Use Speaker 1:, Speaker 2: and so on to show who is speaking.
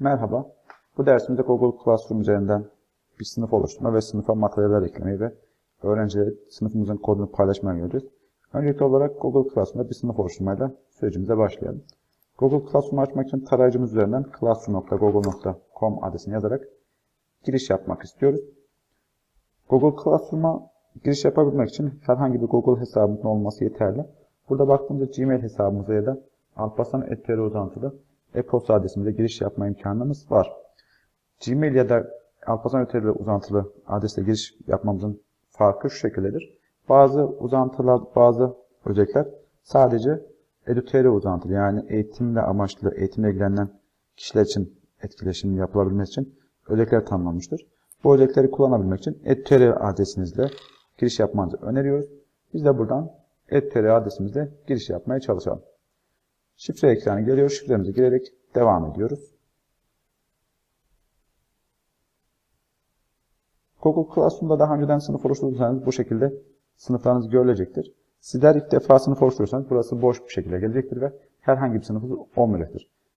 Speaker 1: Merhaba. Bu dersimizde Google Classroom üzerinden bir sınıf oluşturma ve sınıfa materyaller eklemeyi ve öğrencilere sınıfımızın kodunu paylaşmayı göreceğiz. Öncelikli olarak Google Classroom'da bir sınıf oluşturmayla sürecimize başlayalım. Google Classroom'u açmak için tarayıcımız üzerinden classroom.google.com adresini yazarak giriş yapmak istiyoruz. Google Classroom'a giriş yapabilmek için herhangi bir Google hesabımızın olması yeterli. Burada baktığımızda Gmail hesabımıza ya da Alparslan Etkili uzantılı e-posta adresimize giriş yapma imkanımız var. Gmail ya da Alparslan Öteli uzantılı adresle giriş yapmamızın farkı şu şekildedir. Bazı uzantılar, bazı özellikler sadece eduteri uzantılı yani eğitimle amaçlı, eğitimle ilgilenen kişiler için etkileşim yapılabilmesi için özellikler tanımlanmıştır. Bu özellikleri kullanabilmek için eduteri adresinizle giriş yapmanızı öneriyoruz. Biz de buradan eduteri adresimizle giriş yapmaya çalışalım. Şifre ekranı geliyor. Şifremizi girerek devam ediyoruz. Google Classroom'da daha önceden sınıf oluşturduysanız bu şekilde sınıflarınız görülecektir. Sizler ilk defa sınıf oluşturursanız burası boş bir şekilde gelecektir ve herhangi bir sınıfınız olmayacaktır.